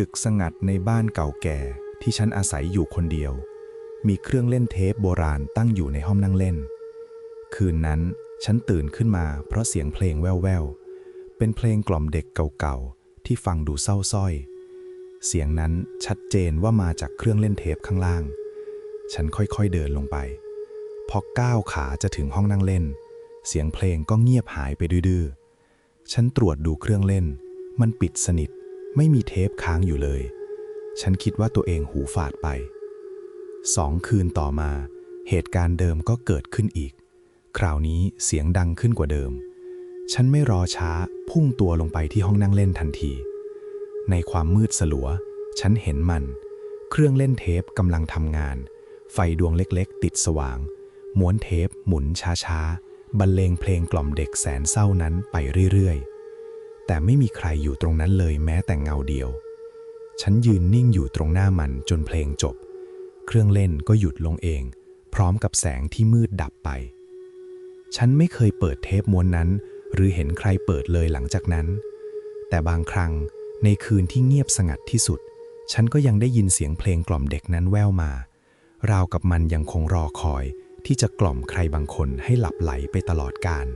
ดึกสงัดในบ้านเก่าแก่ที่ฉันอาศัยอยู่คนเดียว มีเครื่องเล่นเทปโบราณตั้งอยู่ในห้องนั่งเล่น คืนนั้นฉันตื่นขึ้นมาเพราะเสียงเพลงแว่วๆ เป็นเพลงกล่อมเด็กเก่าๆ ที่ฟังดูเศร้าส้อย เสียงนั้นชัดเจนว่ามาจากเครื่องเล่นเทปข้างล่าง ฉันค่อยๆเดินลงไป พอก้าวขาจะถึงห้องนั่งเล่น เสียงเพลงก็เงียบหายไปดื้อๆ ฉันตรวจดูเครื่องเล่น มันปิดสนิท ไม่มีเทปค้างอยู่เลย ฉันคิดว่าตัวเองหูฝาดไป สองคืนต่อมา เหตุการณ์เดิมก็เกิดขึ้นอีก คราวนี้เสียงดังขึ้นกว่าเดิม ฉันไม่รอช้าพุ่งตัวลงไปที่ห้องนั่งเล่นทันที ในความมืดสลัว ฉันเห็นมัน เครื่องเล่นเทปกำลังทำงาน ไฟดวงเล็กๆ ติดสว่าง ม้วนเทปหมุนช้าๆบรรเลงเพลงกล่อมเด็กแสนเศร้านั้นไปเรื่อยๆ แต่ไม่มีใครอยู่ตรงนั้นเลยแม้แต่เงาเดียว ฉันยืนนิ่งอยู่ตรงหน้ามันจนเพลงจบ เครื่องเล่นก็หยุดลงเอง พร้อมกับแสงที่มืดดับไป ฉันไม่เคยเปิดเทปม้วนนั้น หรือเห็นใครเปิดเลยหลังจากนั้น แต่บางครั้งในคืนที่เงียบสงัดที่สุด ฉันก็ยังได้ยินเสียงเพลงกล่อมเด็กนั้นแว่วมา ราวกับมันยังคงรอคอยที่จะกล่อมใครบางคนให้หลับไหลไปตลอดกาล